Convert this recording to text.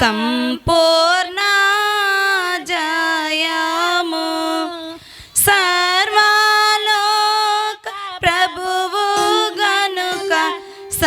సంపూర్ణ జయము. సర్వాలోక ప్రభువు గనుక స